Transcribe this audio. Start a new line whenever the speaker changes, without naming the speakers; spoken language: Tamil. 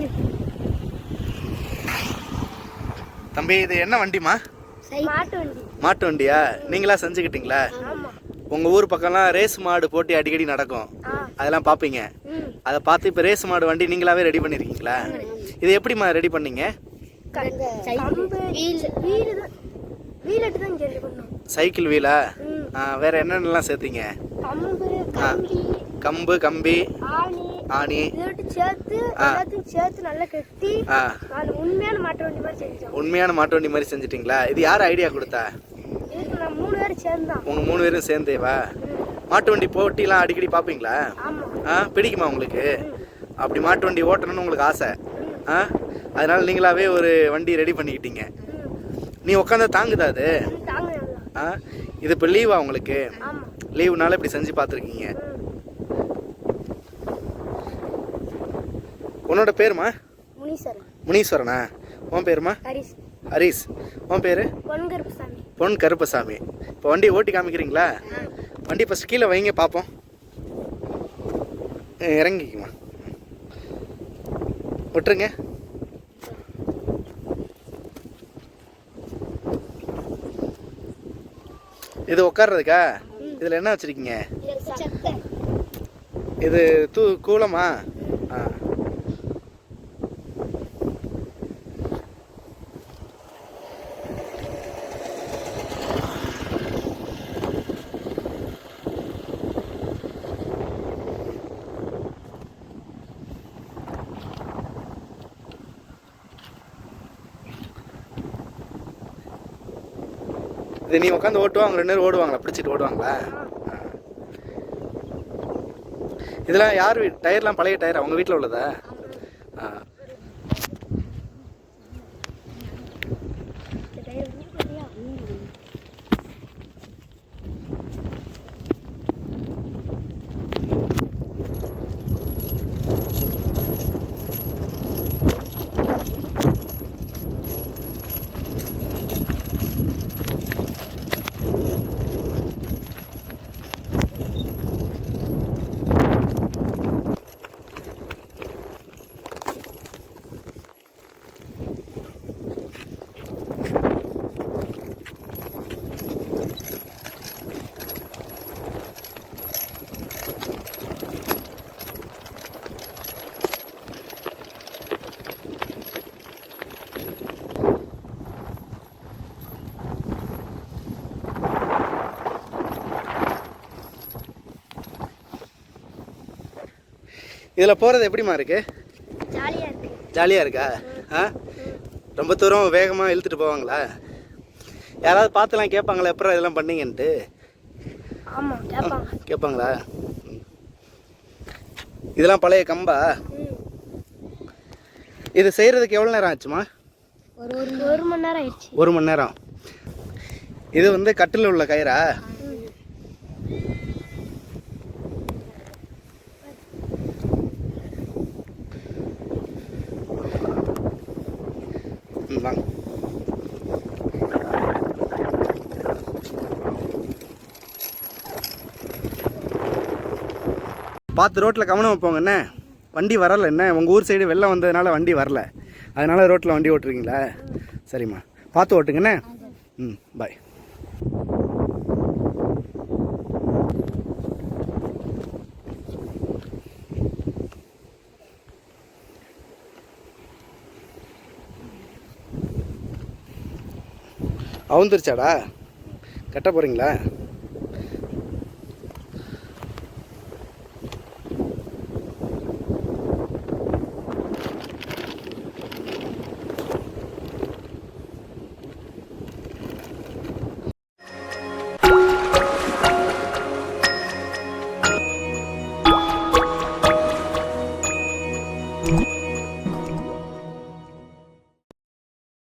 சைக்கிள்
தம்பி இது என்ன வண்டிமா
மாட்டு வண்டி.
மாட்டு வண்டியா? நீங்களா செஞ்சுக்கிட்டீங்களா?
ஆமா.
உங்க ஊர் பக்கம்லாம் ரேஸ் மாடு போட்டி அடிக்கடி நடக்கும். அதெல்லாம் பார்ப்பீங்க
ம்.
அதை பார்த்து இப்போ ரேஸ் மாடு வண்டி நீங்களாவே ரெடி பண்ணிருக்கீங்களா? இது எப்படிம்மா ரெடி பண்ணீங்க?
கம்பு வீல் வீல் தான் வீலட்டு தான் இங்கே ரெடி பண்ணோம்.
சைக்கிள் வீலா? வேற என்னென்னலாம் சேர்த்தீங்க?
கம்பு கம்பி
கம்பு கம்பி.
ஆணி. சேர்த்து எல்லாத்தையும் சேர்த்து நல்லா கட்டி நான் உண்மையான மாட்டு வண்டி மாதிரி செஞ்சோம்
உண்மையான மாட்டு வண்டி மாதிரி செஞ்சிட்டீங்களா? இது யார் ஐடியா கொடுத்தா?
இதுக்கு நான் மூணு பேரும் சேர்ந்தான்
உங்க மூணு பேரும் சேர்ந்தேவா? மாட்டு வண்டி போட்டிலாம் அடிக்கடி பார்ப்பீங்களா ஆ பிடிக்குமா உங்களுக்கு? அப்படி மாட்டு வண்டி ஓட்டணும்னு உங்களுக்கு ஆசை? ஆ? அதனால நீங்களாவே ஒரு வண்டி ரெடி பண்ணிக்கிட்டீங்க. நீ உட்காந்தா தாங்குதா அது? ஆ? இது இப்போ லீவா உங்களுக்கு? லீவுனால இப்படி செஞ்சு பார்த்துருக்கீங்க. உன்னோட பேருமா?
முனீஸ்வரன்.
முனீஸ்வரனா? உன் பேருமா?
ஹரிஸ்.
ஹரிஸ். உன் பேர்? பொன் கருப்பசாமி. இப்போ வண்டி ஓட்டி காமிக்கிறீங்களா? வண்டி ஃபஸ்ட் கீழே வைங்க பார்ப்போம் இறங்கிக்குமா விட்டுருங்க. இது உட்கார்றதுக்கா இதில் என்ன வச்சுருக்கீங்க? இது தூ கூலமா ஆ இது நீ உட்காந்து ஓட்டுவாங்க ரெண்டு பேரும் ஓடுவாங்களா? பிடிச்சிட்டு ஓடுவாங்களா? இதெல்லாம் யார் டயர்லாம் பழைய டயர்? அவங்க வீட்டில் உள்ளதா? ஆ. இதில் போகிறது எப்படிம்மா இருக்கு?
ஜாலியா இருக்கு.
ஜாலியாக இருக்கா? ஆ? ரொம்ப தூரம் வேகமாக இழுத்துட்டு போவாங்களா? யாராவது பார்த்துலாம் கேட்பாங்களா? எப்பறம் இதெல்லாம் பண்ணீங்கன்ட்டு? கேட்பாங்களா. இதெல்லாம் பழைய கம்பா? இது செய்கிறதுக்கு எவ்வளோ நேரம் ஆச்சுமா
ஒரு மணி நேரம்
ஒரு மணி நேரம். இது வந்து கட்டில் உள்ள கயிறா? ம், வாங்க பார்த்து ரோட்டில் கவனம் வைப்போங்க என்ன? வண்டி வரல என்ன? உங்கள் ஊர் சைடு வெள்ளம் வந்ததுனால வண்டி வரல. அதனால் ரோட்டில் வண்டி ஓட்டுறீங்களா? சரிம்மா. பார்த்து ஓட்டுங்கண்ணே ம் பாய் அவுந்துருச்சாடா? கட்ட போகிறீங்களா